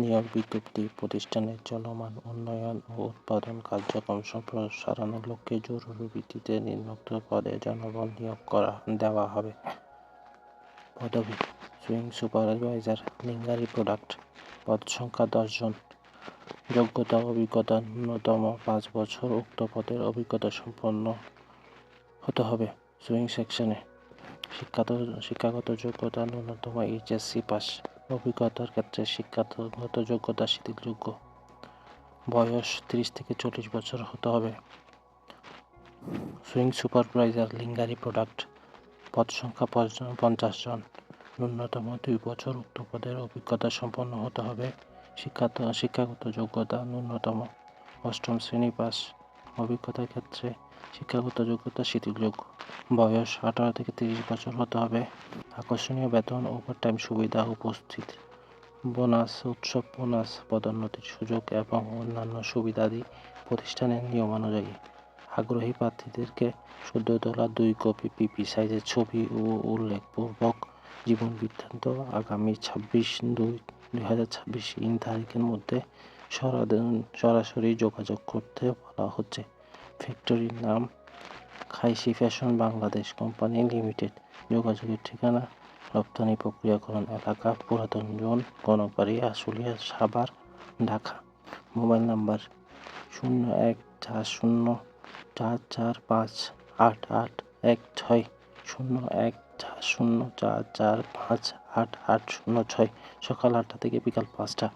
নিয়োগ বিজ্ঞপ্তি প্রতিষ্ঠানের চলমান উন্নয়ন ও উৎপাদন কার্যক্রম সম্প্রসারণের লক্ষ্যে জরুরি ভিত্তিতে নিম্নোক্ত পদে জনবল নিয়োগ করা, দেওয়া হবে। পদবি, সুইং সুপারভাইজার, লিঙ্গারি প্রোডাক্ট, পদ সংখ্যা দশজন যোগ্যতা, অভিজ্ঞতা, ন্যূনতম পাঁচ বছর উক্ত পদের অভিজ্ঞতা সম্পন্ন হতে হবে সুইং সেকশনে। শিক্ষাত শিক্ষাগত যোগ্যতা, ন্যূনতম এইচএসসি পাস। অভিজ্ঞতার ক্ষেত্রে শিক্ষাগত যোগ্যতা, শিথিলযোগ্য বয়স তিরিশ থেকে চল্লিশ বছর হতে হবে। সুইং সুপারভাইজার, লিঙ্গারি প্রোডাক্ট, পদ সংখ্যা পঞ্চ- পঞ্চাশ জন, ন্যূনতম দুই বছর উক্ত পদের অভিজ্ঞতা সম্পন্ন হতে হবে। শিক্ষাত, শিক্ষাগত যোগ্যতা, ন্যূনতম অষ্টম শ্রেণি পাস। অভিজ্ঞতার ক্ষেত্রে শিক্ষাগত যোগ্যতা শিথিলযোগ্য বয়স আঠারো থেকে তিরিশ বছর হতে হবে। আকর্ষণীয় বেতন ওভারটাইম সুবিধা উপস্থিত। বোনাস, উৎসব বোনাস, পদোন্নতির সুযোগ এবং অন্যান্য সুবিধাদি প্রতিষ্ঠানের নিয়মানুযায়ী। আগ্রহী প্রার্থীদেরকে সদ্য তোলা দুই কপি পিপি সাইজের ছবি ও উল্লেখপূর্বক জীবন বৃত্তান্ত আগামী ছাব্বিশ দুই দুই হাজার ছাব্বিশ ইন তারিখের মধ্যে সরাসরি যোগাযোগ করতে বলা হচ্ছে। ফ্যাক্টরির নাম Khaishi fashion Bangladesh company limited. যোগাযোগের ঠিকানা, রপ্তানি প্রক্রিয়াকরণ এলাকা, পুরাতন zone Ganabari Ashulia, Savar, Dhaka. Mobile number শূন্য এক চার শূন্য চার চার পাঁচ আট আট এক ছয়, শূন্য এক চার শূন্য চার চার পাঁচ আট আট শূন্য ছয়। সকাল আটটা থেকে বিকাল পাঁচটা।